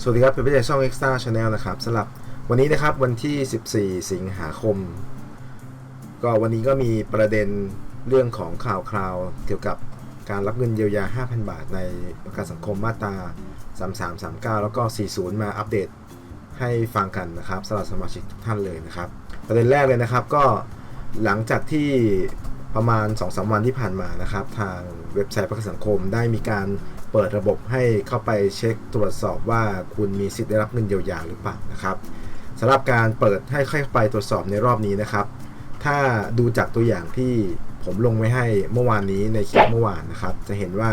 สวัสดีครับเป็นพี่ใหญ่ช่อง Extra Channel นะครับสำหรับวันนี้นะครับวันที่ 14 สิงหาคม ก็วันนี้ก็มีประเด็นเรื่องของข่าวคราวเกี่ยวกับการรับเงินเยียวยา 5,000 บาท ในประกันสังคมมาตรา 3339 แล้วก็ 40 มาอัปเดตให้ฟังกันนะครับสำหรับสมาชิกทุกท่านเลยนะครับ ประเด็นแรกเลยนะครับก็หลังจากที่ ประมาณ2-3วันที่ผ่านมานะครับ ทางเว็บไซต์ประกันสังคมได้มีการเปิดระบบให้เข้าไปเช็คตรวจสอบว่าคุณมีสิทธิ์ได้รับเงินเยียวยาหรือเปล่านะครับสำหรับการเปิดให้เข้าไปตรวจสอบในรอบนี้นะครับ ถ้าดูจากตัวอย่างที่ผมลงไว้ให้เมื่อวานนี้ในคลิปเมื่อวานนะครับ จะเห็นว่า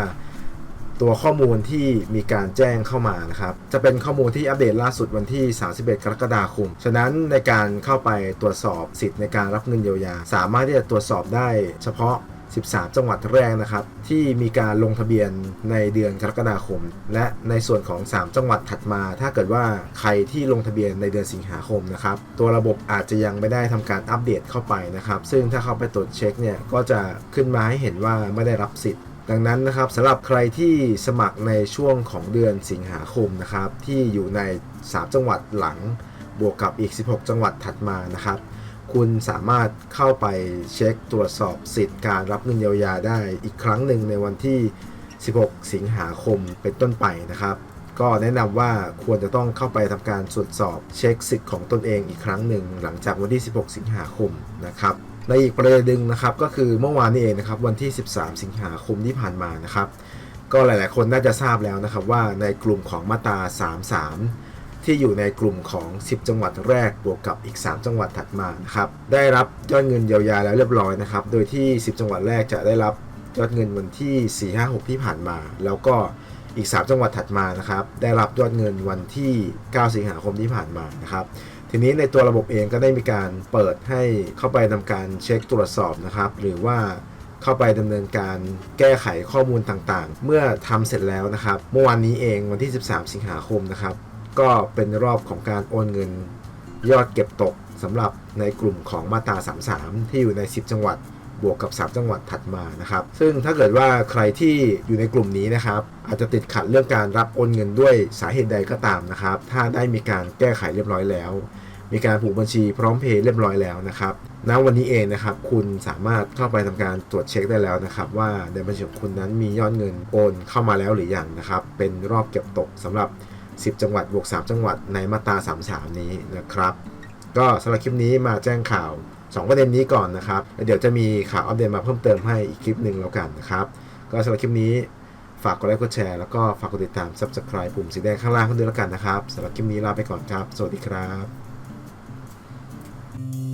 ตัวข้อมูลที่มีการแจ้งเข้ามานะครับ จะเป็นข้อมูลที่อัปเดตล่าสุดวันที่ 31 กรกฎาคม ฉะนั้นในการเข้าไปตรวจสอบสิทธิ์ในการรับเงินเยียวยา สามารถที่จะตรวจสอบได้เฉพาะ 13 จังหวัดแรกนะครับ ที่มีการลงทะเบียนในเดือนกรกฎาคม และในส่วนของ 3 จังหวัดถัดมา ถ้าเกิดว่าใครที่ลงทะเบียนในเดือนสิงหาคมนะครับ ตัวระบบอาจจะยังไม่ได้ทำการอัปเดตเข้าไปนะครับ ซึ่งถ้าเข้าไปตรวจเช็คเนี่ยก็จะขึ้นมาให้เห็นว่าไม่ได้รับสิทธิ์ ดังนั้นนะครับสำหรับใครที่สมัครในช่วงของเดือนสิงหาคมนะครับ ที่อยู่ใน 3 จังหวัดหลังบวกกับอีก 16 จังหวัดถัดมานะครับ คุณสามารถเข้าไปเช็คตรวจสอบสิทธิ์การรับเงินเยียวยาได้อีกครั้งหนึ่งในวันที่ 16 สิงหาคมเป็นต้นไปนะครับ ก็แนะนำว่าควรจะต้องเข้าไปทำการตรวจสอบเช็คสิทธิ์ของตนเองอีกครั้งหนึ่งหลังจากวันที่ 16 สิงหาคมนะครับ ในอีกประเด็นหนึ่งนะครับก็คือเมื่อวานนี้เองนะครับวันที่ 13 สิงหาคมที่ผ่านมานะครับ ก็หลาย ๆ คนน่าจะทราบแล้วนะครับว่าในกลุ่มของมาตรา 33 ที่อยู่ในกลุ่มของ 10 จังหวัดแรกบวกกับอีก 3 จังหวัดถัดมานะครับได้รับยอดเงินเยียวยาแล้วเรียบร้อยนะครับโดยที่ 10 จังหวัดแรกจะได้รับยอดเงินวันที่ 4 5 6 ที่ผ่านมา แล้วก็อีก 3 จังหวัดถัดมานะครับได้รับยอดเงินวันที่ 9 สิงหาคมที่ผ่านมานะครับ ทีนี้ในตัวระบบเองก็ได้มีการเปิดให้เข้าไปทำการเช็คตรวจสอบนะครับ หรือว่าเข้าไปดำเนินการแก้ไขข้อมูลต่างๆ เมื่อทำเสร็จแล้วนะครับ เมื่อวานนี้เองวันที่ 13 สิงหาคมนะครับ ก็เป็นรอบของการโอนเงินยอดเก็บตกสำหรับในกลุ่มของมาตรา 33 ที่อยู่ใน 10 จังหวัดบวกกับ 3 จังหวัดถัดมานะครับ ซึ่งถ้าเกิดว่าใครที่อยู่ในกลุ่มนี้นะครับ อาจจะติดขัดเรื่องการรับโอนเงินด้วยสาเหตุใดก็ตามนะครับ ถ้าได้มีการแก้ไขเรียบร้อยแล้ว มีการผูกบัญชีพร้อมเพย์เรียบร้อยแล้วนะครับณวันนี้เองนะครับคุณสามารถเข้าไปทำการตรวจเช็คได้แล้วนะครับ ว่าในบัญชีของคุณนั้นมียอดเงินโอนเข้ามาแล้วหรือยังนะครับ เป็นรอบเก็บตกสำหรับ 10 จังหวัดบวก3จังหวัดในมาตรา33 นี้นะครับ ก็สำหรับคลิปนี้มาแจ้งข่าว 2 ประเด็นนี้ก่อนนะครับแล้วเดี๋ยวจะมีข่าวอัปเดตมาเพิ่มเติมให้อีกคลิปหนึ่งแล้วกันนะครับ ก็สำหรับคลิปนี้ฝากกดไลค์กดแชร์แล้วก็ฝากกดติดตาม Subscribe ปุ่มสีแดงข้างล่างให้ด้วยแล้วกันนะครับสำหรับคลิปนี้ลาไปก่อนครับ สวัสดีครับ you